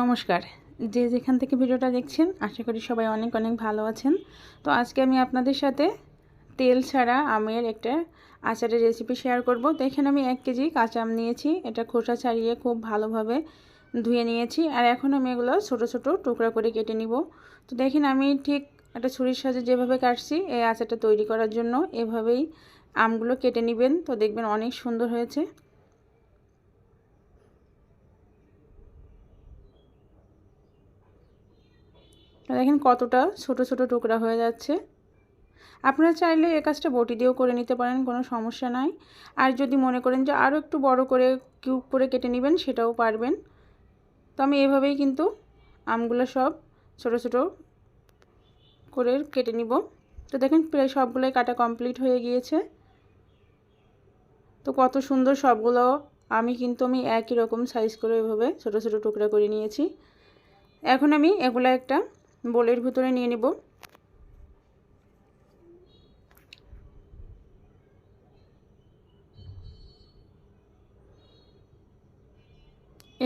নমস্কার। যে যেখান থেকে ভিডিওটা দেখছেন, আশা করি সবাই অনেক অনেক ভালো আছেন। তো আজকে আমি আপনাদের সাথে তেল ছাড়া আমের একটা আচারের রেসিপি শেয়ার করব। তো এখানে আমি এক কেজি কাঁচা আম নিয়েছি, এটা খোসা ছাড়িয়ে খুব ভালোভাবে ধুয়ে নিয়েছি। আর এখন আমি এগুলো ছোটো ছোটো টুকরা করে কেটে নিব। তো দেখেন আমি ঠিক একটা ছুরির সাজে যেভাবে কাটছি, এই আচারটা তৈরি করার জন্য এভাবেই আমগুলো কেটে নেবেন। তো দেখবেন অনেক সুন্দর হয়েছে। দেখেন কতটা ছোট ছোট টুকরা হয়ে যাচ্ছে। আপনারা চাইলে এ কাজটা বটি দিয়েও করে নিতে পারেন, কোনো সমস্যা নাই। আর যদি মনে করেন যে আরও একটু বড় করে কিউব করে কেটে নেবেন, সেটাও পারবেন। তো আমি এভাবেই কিন্তু আমগুলো সব ছোট ছোট করে কেটে নিব। তো দেখেন প্রায় সবগুলোই কাটা কমপ্লিট হয়ে গিয়েছে। তো কত সুন্দর সবগুলো আমি কিন্তু আমি একই রকম সাইজ করে এভাবে ছোট ছোট টুকরা করে নিয়েছি। এখন আমি এগুলো একটা বোলের ভিতরে নিয়ে নেব।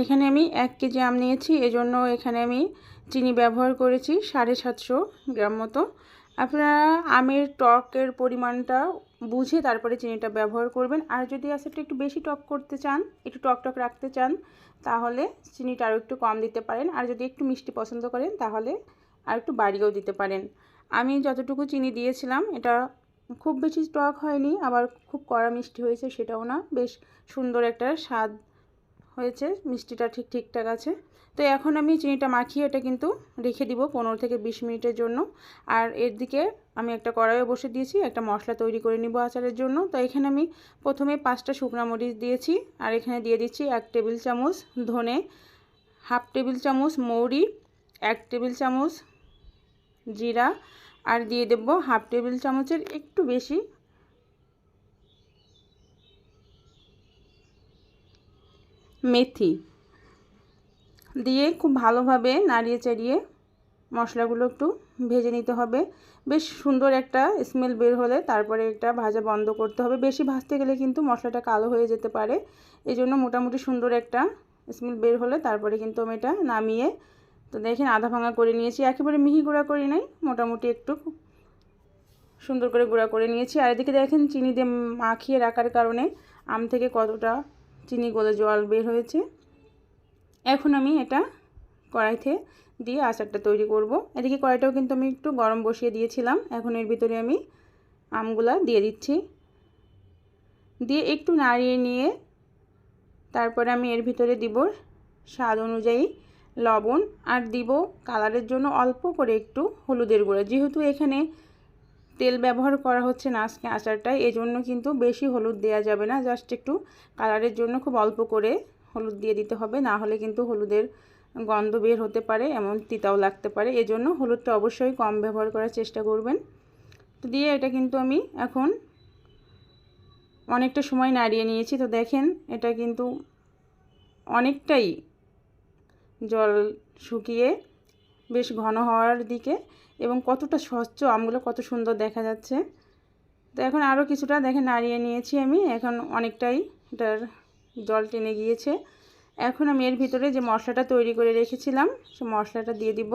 এখানে আমি এক কেজি আম নিয়েছি, এজন্য এখানে আমি চিনি ব্যবহার করেছি সাড়ে সাতশো গ্রাম মতো। আপনারা আমের টকের পরিমাণটা বুঝে তারপরে চিনিটা ব্যবহার করবেন। আর যদি আচারটা একটু বেশি টক করতে চান, একটু টক টক রাখতে চান, তাহলে চিনিটা আরও একটু কম দিতে পারেন। আর যদি একটু মিষ্টি পছন্দ করেন, তাহলে আর একটু বাড়িয়েও দিতে পারেন। আমি যতটুকু চিনি দিয়েছিলাম, এটা খুব বেশি টক হয়নি, আবার খুব কড়া মিষ্টি হয়েছে সেটাও না, বেশ সুন্দর একটা স্বাদ হয়েছে, মিষ্টিটা ঠিক ঠিকঠাক আছে। তো এখন আমি চিনিটা মাখিয়ে এটা কিন্তু রেখে দিব পনেরো থেকে বিশ মিনিটের জন্য। আর এর দিকে আমি একটা কড়াইও বসে দিয়েছি, একটা মশলা তৈরি করে নিব আচারের জন্য। তো এখানে আমি প্রথমে পাঁচটা শুকনো মরিচ দিয়েছি, আর এখানে দিয়ে দিচ্ছি এক টেবিল চামচ ধনে, হাফ টেবিল চামচ মৌরি, এক টেবিল চামচ জিরা আর দিয়ে দেব হাফ টেবিল চামচের একটু বেশি। মেথি দিয়ে খুব ভালোভাবে নাড়িয়ে চাড়িয়ে মশলাগুলো একটু ভেজে নিতে হবে। বেশ সুন্দর একটা স্মেল বের হলে তারপরে এটা ভাজা বন্ধ করতে হবে। বেশি ভাজতে গেলে কিন্তু মশলাটা কালো হয়ে যেতে পারে। এই জন্য মোটামুটি সুন্দর একটা স্মেল বের হলে তারপরে কিন্তু আমি এটা নামিয়ে তো দেখেন আধা ভাঙা করে নিয়েছি, একেবারে মিহি গুঁড়া করি নাই, মোটামুটি একটু সুন্দর করে গুঁড়া করে নিয়েছি। আর এদিকে দেখেন চিনি দিয়ে মাখিয়ে রাখার কারণে আম থেকে কতটা চিনি গলে জল বের হয়েছে। এখন আমি এটা কড়াইতে দিয়ে আচারটা তৈরি করব। এদিকে কড়াইটাও কিন্তু আমি একটু গরম বসিয়ে দিয়েছিলাম, এখন এর ভিতরে আমি আমগুলা দিয়ে দিচ্ছি। দিয়ে একটু নাড়িয়ে নিয়ে তারপরে আমি এর ভিতরে দিব স্বাদ অনুযায়ী লবণ আর দিব কালারের জন্য অল্প করে একটু হলুদের গুঁড়ো। যেহেতু এখানে তেল ব্যবহার করা হচ্ছে না আজকে আচারটায়, এজন্য কিন্তু বেশি হলুদ দেওয়া যাবে না। জাস্ট একটু কালারের জন্য খুব অল্প করে হলুদ দিয়ে দিতে হবে, না হলে কিন্তু হলুদের গন্ধ বের হতে পারে, এমন তিতাও লাগতে পারে। এজন্য হলুদটা অবশ্যই কম ব্যবহার করার চেষ্টা করবেন। তো দিয়ে এটা কিন্তু আমি এখন অনেকটা সময় নাড়িয়ে নিয়েছি। তো দেখেন, এটা কিন্তু অনেকটাই জল শুকিয়ে বেশ ঘন হওয়ার দিকে এবং কতটা স্বচ্ছ আমগুলো কত সুন্দর দেখা যাচ্ছে। তো এখন আরও কিছুটা দেখে নাড়িয়ে নিয়েছি আমি। এখন অনেকটাই এটার জল টেনে গিয়েছে। এখন আমি এর ভিতরে যে মশলাটা তৈরি করে রেখেছিলাম, সে মশলাটা দিয়ে দিব।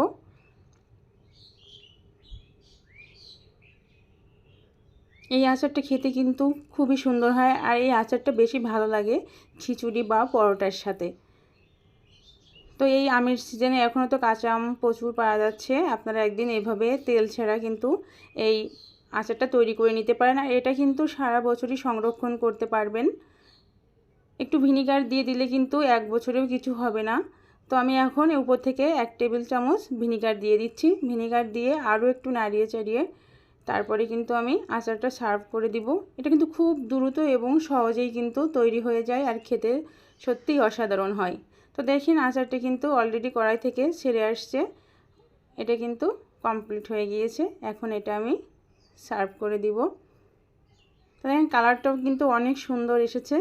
এই আচারটা খেতে কিন্তু খুবই সুন্দর হয় আর এই আচারটা বেশি ভালো লাগে খিচুড়ি বা পরোটার সাথে। তো এই আমের সিজনে এখনও তো কাঁচা আম প্রচুর পাওয়া যাচ্ছে। আপনারা একদিন এইভাবে তেল ছাড়া কিন্তু এই আচারটা তৈরি করে নিতে পারেন। আর এটা কিন্তু সারা বছরই সংরক্ষণ করতে পারবেন। একটু ভিনিগার দিয়ে দিলে কিন্তু এক বছরেও কিছু হবে না। তো আমি এখন উপর থেকে এক টেবিল চামচ ভিনিগার দিয়ে দিচ্ছি। ভিনিগার দিয়ে আরও একটু নাড়িয়ে চাড়িয়ে তারপরে কিন্তু আমি আচারটা সার্ভ করে দিব। এটা কিন্তু খুব দ্রুত এবং সহজেই কিন্তু তৈরি হয়ে যায়। আর খেতে সত্যিই অসাধারণ হয়। তো দেখেন আচারটি কিন্তু অলরেডি কড়াই থেকে ছেড়ে আসছে। এটা কিন্তু কমপ্লিট হয়ে গিয়েছে। এখন এটা আমি সার্ভ করে দিব। তো দেখেন কালারটাও কিন্তু অনেক সুন্দর এসেছে।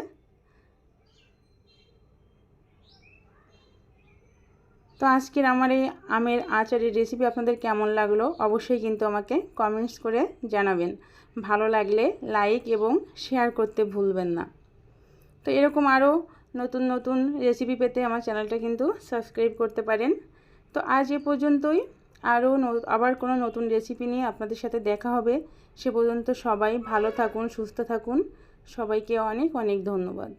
তো আজকের আমার এই আমের আচারের রেসিপি আপনাদের কেমন লাগল অবশ্যই কিন্তু আমাকে কমেন্টস করে জানাবেন। ভালো লাগলে লাইক এবং শেয়ার করতে ভুলবেন না। তো এরকম আরও নতুন নতুন রেসিপি পেতে আমার চ্যানেলটা কিন্তু সাবস্ক্রাইব করতে পারেন। তো আজ এ পর্যন্তই। আরও আবার কোনো নতুন রেসিপি নিয়ে আপনাদের সাথে দেখা হবে। সে পর্যন্ত সবাই ভালো থাকুন, সুস্থ থাকুন। সবাইকে অনেক অনেক ধন্যবাদ।